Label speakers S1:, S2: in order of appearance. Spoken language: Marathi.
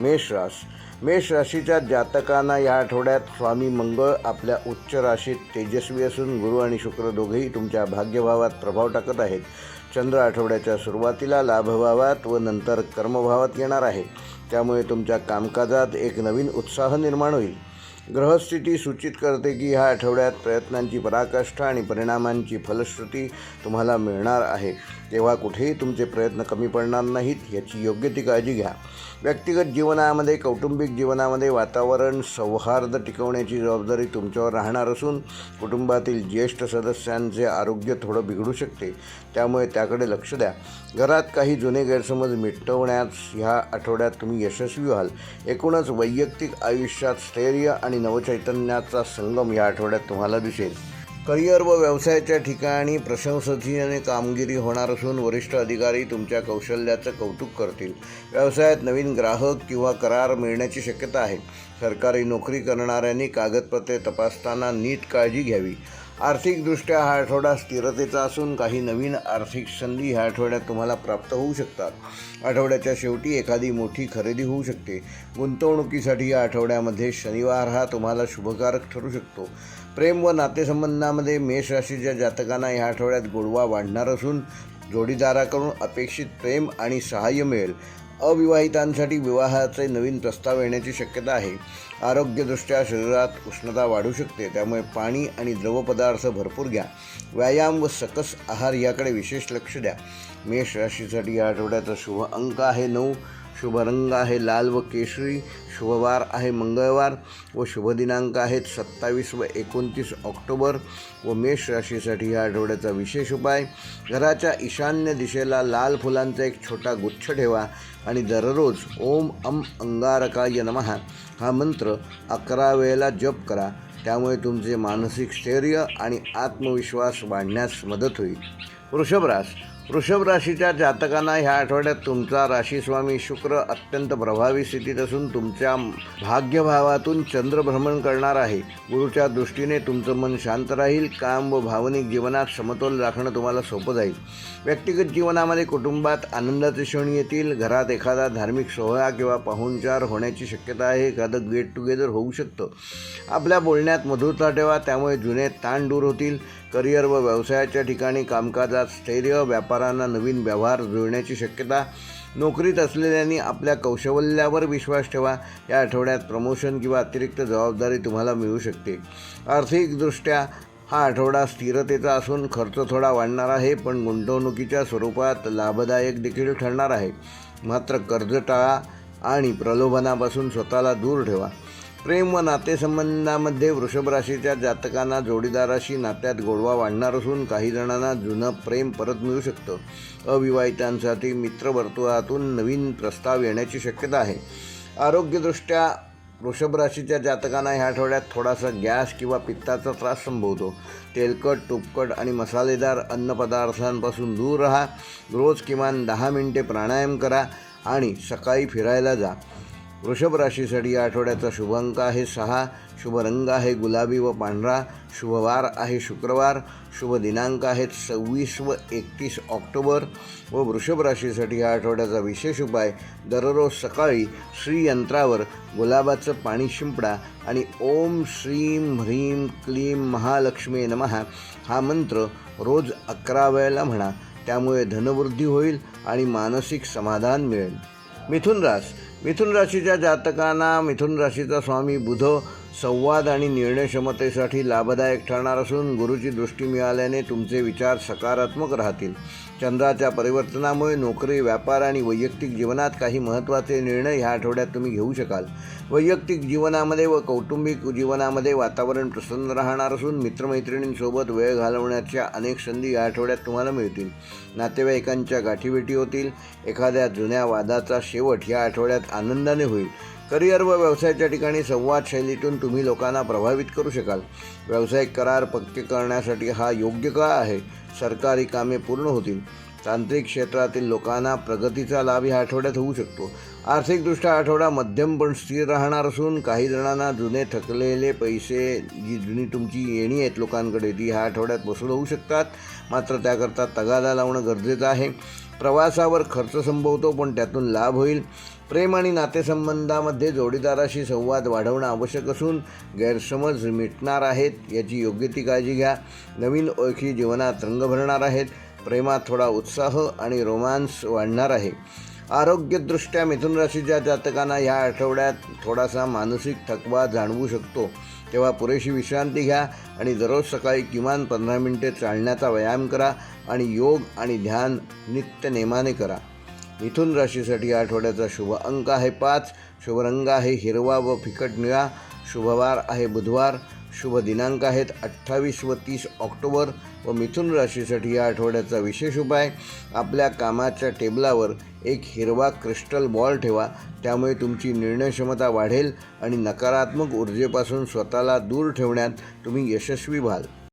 S1: मेष रास मेष राशीच्या जातकांना या आठवड्यात स्वामी मंगळ आपल्या उच्च राशीत तेजस्वी असून गुरु आणि शुक्र दोघेही तुमच्या भाग्यभावात प्रभाव टाकत आहेत. चंद्र आठवड्याच्या सुरुवातीला लाभभावात व नंतर कर्मभावात येणार आहे. त्यामुळे तुमच्या कामकाजात एक नवीन उत्साह निर्माण होईल. ग्रहस्थिती सूचित करते की ह्या आठवड्यात प्रयत्नांची पराकाष्ठा आणि परिणामांची फलश्रुती तुम्हाला मिळणार आहे. तेव्हा कुठेही तुमचे प्रयत्न कमी पडणार नाहीत याची योग्य ती काळजी घ्या. व्यक्तिगत जीवनामध्ये कौटुंबिक जीवनामध्ये वातावरण सौहार्द टिकवण्याची जबाबदारी तुमच्यावर राहणार असून कुटुंबातील ज्येष्ठ सदस्यांचे आरोग्य थोडं बिघडू शकते. त्यामुळे त्याकडे लक्ष द्या. घरात काही जुने गैरसमज मिटवण्यात ह्या आठवड्यात तुम्ही यशस्वी व्हाल. एकूणच वैयक्तिक आयुष्यात स्थैर्य आणि नवचैतन्याचा संगम या आठवड्यात तुम्हाला दिसेल. करिअर व व्यवसायाच्या ठिकाणी प्रशंसनीय कामगिरी होणार असून वरिष्ठ अधिकारी तुमच्या कौशल्याचं कौतुक करतील. व्यवसायात नवीन ग्राहक किंवा करार मिळण्याची शक्यता आहे. सरकारी नोकरी करणाऱ्यांनी कागदपत्रे तपासताना नीट काळजी घ्यावी. आर्थिकदृष्ट्या हा आठवडा स्थिरतेचा असून काही नवीन आर्थिक संधी ह्या आठवड्यात तुम्हाला प्राप्त होऊ शकतात. आठवड्याच्या शेवटी एखादी मोठी खरेदी होऊ शकते. गुंतवणुकीसाठी या आठवड्यामध्ये शनिवार हा तुम्हाला शुभकारक ठरू शकतो. प्रेम व नातेसंबंधामध्ये मेष राशीच्या जातकांना ह्या आठवड्यात गोडवा वाढणार असून जोडीदाराकडून अपेक्षित प्रेम आणि सहाय्य मिळेल. अविवाहितांसाठी विवाहाचे नवीन प्रस्ताव येण्याची शक्यता आहे. आरोग्यदृष्ट्या शरीरात उष्णता वाढू शकते त्यामुळे पाणी आणि द्रवपदार्थ भरपूर घ्या. व्यायाम व सकस आहार याकडे विशेष लक्ष द्या. मेष राशीसाठी या आठवड्याचा शुभ अंक आहे नऊ. शुभ रंग आहे लाल व केशरी शुभवार आहे मंगळवार व शुभ दिनांक आहेत सत्तावीस व एकोणतीस ऑक्टोबर व मेष राशीसाठी या आठवड्याचा विशेष उपाय. घराच्या ईशान्य दिशेला लाल फुलांचा एक छोटा गुच्छ ठेवा आणि दररोज ओम अम अंगारकाय नमः. हा मंत्र अकरा वेळेला जप करा. त्यामुळे तुमचे मानसिक स्थैर्य आणि आत्मविश्वास वाढण्यास मदत होईल. वृषभरास वृषभ राशीच्या जातकांना ह्या आठवड्यात तुमचा राशीस्वामी शुक्र अत्यंत प्रभावी स्थितीत असून तुमच्या भाग्यभावातून चंद्रभ्रमण करणार आहे. गुरुच्या दृष्टीने तुमचं मन शांत राहील काम व भावनिक जीवनात समतोल राखणं तुम्हाला सोपं जाईल. व्यक्तिगत जीवनामध्ये कुटुंबात आनंदाचे क्षण येतील घरात एखादा धार्मिक सोहळा किंवा पाहुणचार होण्याची शक्यता आहे एखादं गेट टुगेदर होऊ शकतं. आपल्या बोलण्यात मधुरता ठेवा त्यामुळे जुने ताण दूर होतील. करिअर व व्यवसायाच्या ठिकाणी कामकाजात स्थैर्य व्यापारांना नवीन व्यवहार जुळण्याची शक्यता नोकरीत असलेल्यांनी आपल्या कौशल्यावर विश्वास ठेवा. या आठवड्यात प्रमोशन किंवा अतिरिक्त जबाबदारी तुम्हाला मिळू शकते. आर्थिकदृष्ट्या हा आठवडा स्थिरतेचा असून खर्च थोडा वाढणार आहे पण गुंतवणुकीच्या स्वरूपात लाभदायक देखील ठरणार आहे. मात्र कर्ज टाळा आणि प्रलोभनापासून स्वतःला दूर ठेवा. प्रेम व नातेसंबंधामध्ये वृषभ राशीच्या जातकांना जोडीदाराशी नात्यात गोडवा वाढणार असून काही जणांना जुनं प्रेम परत मिळू शकतं. अविवाहितांसाठी मित्रवर्तुळातून नवीन प्रस्ताव येण्याची शक्यता आहे. आरोग्यदृष्ट्या वृषभ राशीच्या जातकांना ह्या आठवड्यात थोडासा गॅस किंवा पित्ताचा त्रास संभवतो. तेलकट तुपकट आणि मसालेदार अन्नपदार्थांपासून दूर राहा. रोज किमान दहा मिनिटे प्राणायाम करा आणि सकाळी फिरायला जा. वृषभ राशीसाठी या आठवड्याचा शुभ अंक आहे. सहा शुभ रंग आहे. गुलाबी व पांढरा. शुभवार आहे. शुक्रवार. शुभ दिनांक आहेत. सव्वीस व एकतीस ऑक्टोबर. व वृषभ राशीसाठी या आठवड्याचा विशेष उपाय दररोज सकाळी श्रीयंत्रावर गुलाबाचं पाणी शिंपडा आणि ओम श्रीम ह्रीम क्लीम महालक्ष्मी नमहा हा मंत्र रोज अकरा वेळेला म्हणा. त्यामुळे धनवृद्धी होईल आणि मानसिक समाधान मिळेल. मिथुन रास मिथुन राशीच्या जातकांना मिथुन राशीचा स्वामी बुध संवाद आणि निर्णय क्षमतेसाठी लाभदायक ठरणार असून गुरुची दृष्टी मिळाल्याने तुमचे विचार सकारात्मक राहतील. चंद्राच्या परिवर्तनामुळे नोकरी व्यापार आणि वैयक्तिक जीवनात काही महत्त्वाचे निर्णय ह्या आठवड्यात तुम्ही घेऊ शकाल. वैयक्तिक जीवनामध्ये व कौटुंबिक जीवनामध्ये वातावरण प्रसन्न राहणार असून मित्रमैत्रिणींसोबत वेळ घालवण्याच्या अनेक संधी या आठवड्यात तुम्हाला मिळतील. नातेवाईकांच्या गाठीभेटी होतील. एखाद्या जुन्या वादाचा शेवट या आठवड्यात आनंदाने होईल. करिअर व व्यवसायाच्या ठिकाणी संवाद शैलीतून तुम्ही लोकांना प्रभावित करू शकाल. व्यावसायिक करार पक्के करण्यासाठी हा योग्य काळ आहे. सरकारी कामे पूर्ण होतील. तांत्रिक क्षेत्रातील लोकांना प्रगतीचा लाभ या आठवड्यात होऊ शकतो. आर्थिकदृष्ट्या आठवडा मध्यम पण स्थिर राहणार असून काही जणांना जुने थकलेले पैसे जी जुनी तुमची येणी आहेत लोकांकडे ती ह्या आठवड्यात वसूल होऊ शकतात. मात्र त्याकरता तगादा लावणं गरजेचं आहे. प्रवासावर खर्च संभवतो पण त्यातून लाभ होईल. प्रेम आणि नातेसंबंधामध्ये जोडीदाराशी संवाद वाढवणं आवश्यक असून गैरसमज मिटणार आहेत याची योग्य ती काळजी घ्या. नवीन ओळखी जीवनात रंग भरणार आहेत प्रेमात थोडा उत्साह आणि रोमांस वाढणार आहे. आरोग्यदृष्ट्या मिथुन राशीच्या जातकांना ह्या आठवड्यात थोडासा मानसिक थकवा जाणवू शकतो. तेव्हा पुरेशी विश्रांती घ्या आणि दररोज सकाळी किमान पंधरा मिनिटे चालण्याचा व्यायाम करा आणि योग आणि ध्यान नित्य नेमाने करा. मिथुन राशीसाठी या आठवड्याचा शुभ अंक आहे पाच. शुभ रंग आहे हिरवा व फिकट निळा. शुभवार आहे बुधवार. शुभ दिनांक आहेत अठ्ठावीस व तीस ऑक्टोबर व मिथुन राशीसाठी या आठवड्याचा विशेष उपाय आपल्या कामाच्या टेबलावर एक हिरवा क्रिस्टल बॉल ठेवा. त्यामुळे तुमची निर्णय क्षमता वाढेल आणि नकारात्मक ऊर्जेपासून स्वतःला दूर ठेवण्यात तुम्ही यशस्वी व्हाल.